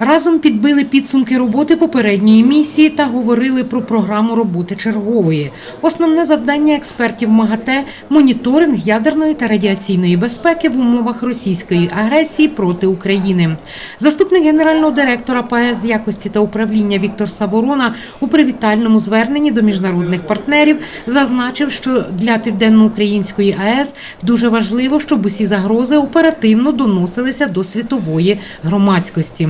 Разом підбили підсумки роботи попередньої місії та говорили про програму роботи чергової. Основне завдання експертів МАГАТЕ – моніторинг ядерної та радіаційної безпеки в умовах російської агресії проти України. Заступник генерального директора ПАЕС якості та управління Віктор Саворона у привітальному зверненні до міжнародних партнерів зазначив, що для південноукраїнської АЕС дуже важливо, щоб усі загрози оперативно доносилися до світової громадськості.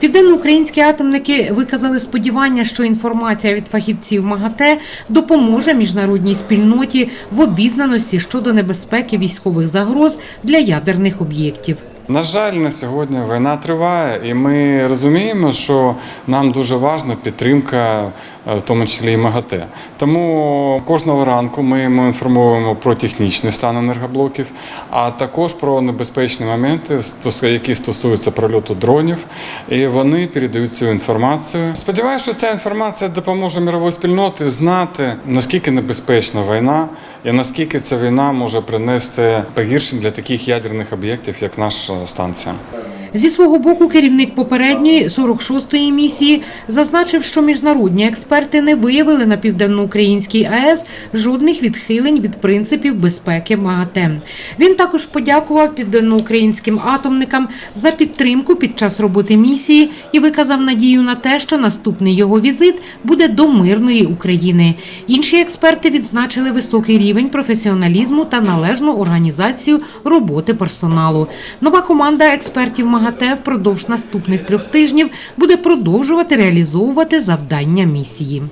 Південноукраїнські атомники виказали сподівання, що інформація від фахівців МАГАТЕ допоможе міжнародній спільноті в обізнаності щодо небезпеки військових загроз для ядерних об'єктів. На жаль, на сьогодні війна триває, і ми розуміємо, що нам дуже важлива підтримка, е, в тому числі і МАГАТЕ. Тому кожного ранку ми йому інформуємо про технічний стан енергоблоків, а також про небезпечні моменти, які стосуються прольоту дронів. І вони передають цю інформацію. Сподіваюся, що ця інформація допоможе мировій спільноті знати, наскільки небезпечна війна і наскільки ця війна може принести погіршень для таких ядерних об'єктів, як наша станція. Зі свого боку, керівник попередньої 46-ї місії зазначив, що міжнародні експерти не виявили на південноукраїнській АЕС жодних відхилень від принципів безпеки МАГАТЕ. Він також подякував південноукраїнським атомникам за підтримку під час роботи місії і виказав надію на те, що наступний його візит буде до мирної України. Інші експерти відзначили високий рівень професіоналізму та належну організацію роботи персоналу. Нова команда експертів МАГАТЕ впродовж наступних трьох тижнів буде продовжувати реалізовувати завдання місії.